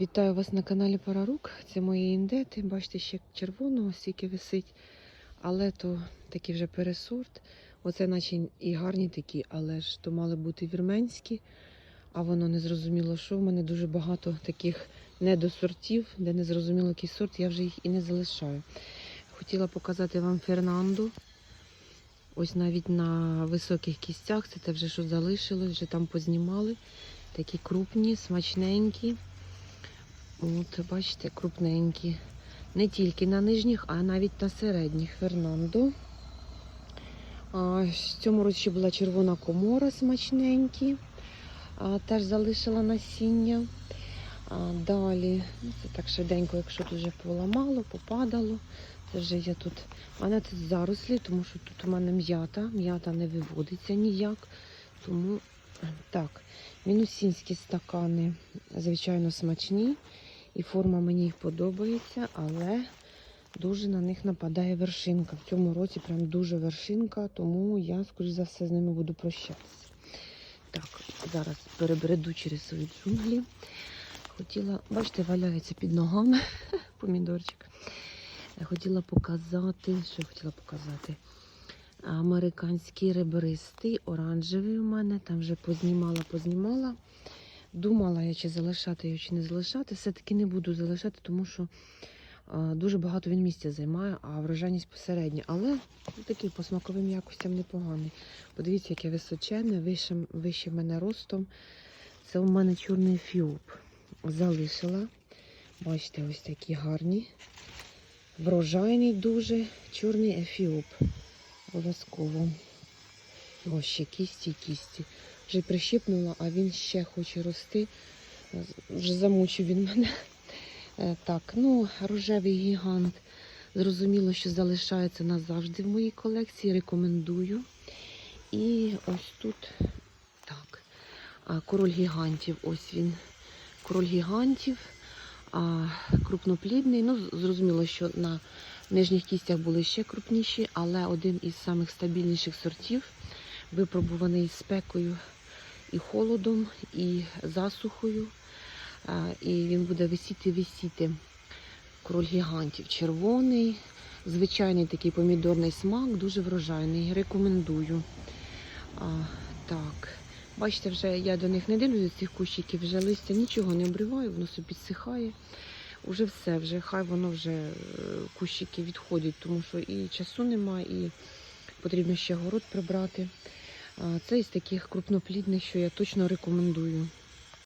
Вітаю вас на каналі Парарук. Це мої індети. Бачите, ще червоного стільки висить, але то такий вже пересорт. Оце наче і гарні такі, але ж то мали бути вірменські, а воно не зрозуміло, що в мене дуже багато таких недосортів, де не зрозуміло, який сорт, я вже їх і не залишаю. Хотіла показати вам Фернанду. Ось навіть на високих кістях, це те вже що залишилось, вже там познімали. Такі крупні, смачненькі. От, бачите, крупненькі. Не тільки на нижніх, а навіть на середніх Фернандо. А, в цьому році була червона комора смачненькі. А, теж залишила насіння. А, далі, ну, це так швиденько, якщо тут вже поламало, попадало. Це вже я тут. У мене тут зарослі, тому що тут у мене м'ята. М'ята не виводиться ніяк. Тому так, мінусінські стакани, звичайно, смачні. І форма мені їх подобається, але дуже на них нападає вершинка. В цьому році прям дуже вершинка, тому я, скоріш за все, з ними буду прощатися. Так, зараз перебреду через свої джунглі. Хотіла, бачите, валяється під ногами помідорчик. Хотіла показати, що я хотіла показати? Американський ребристий, оранжевий у мене. Там вже познімала, познімала. Думала я, чи залишати його, чи не залишати. Все-таки не буду залишати, тому що дуже багато він місця займає, а врожайність посередня. Але такий по смаковим якостям непоганий. Подивіться, яке височенне, вище, вище мене ростом. Це у мене чорний фіоп. Залишила. Бачите, ось такі гарні. Врожайний дуже чорний ефіоп. Обов'язково. Ось ще кісті, кісті. Вже прищипнула, а він ще хоче рости. Вже замучив він мене. Е, Так, ну, рожевий гігант. Зрозуміло, що залишається назавжди в моїй колекції. Рекомендую. І ось тут так. Король гігантів. Ось він. Король гігантів. А, крупноплідний. Ну, зрозуміло, що на нижніх кістях були ще крупніші, але один із самих стабільніших сортів, випробуваний спекою і холодом, і засухою. І він буде висіти, висіти. Король гігантів. Червоний, звичайний такий помідорний смак, дуже врожайний. Рекомендую. А, Так. Бачите, вже я до них не дивлюся цих кущиків, вже листя нічого не обриваю, воно собі підсихає. Уже все, вже хай воно вже е, кущики відходять, тому що і часу немає, і потрібно ще город прибрати. Це із таких крупноплідних, що я точно рекомендую.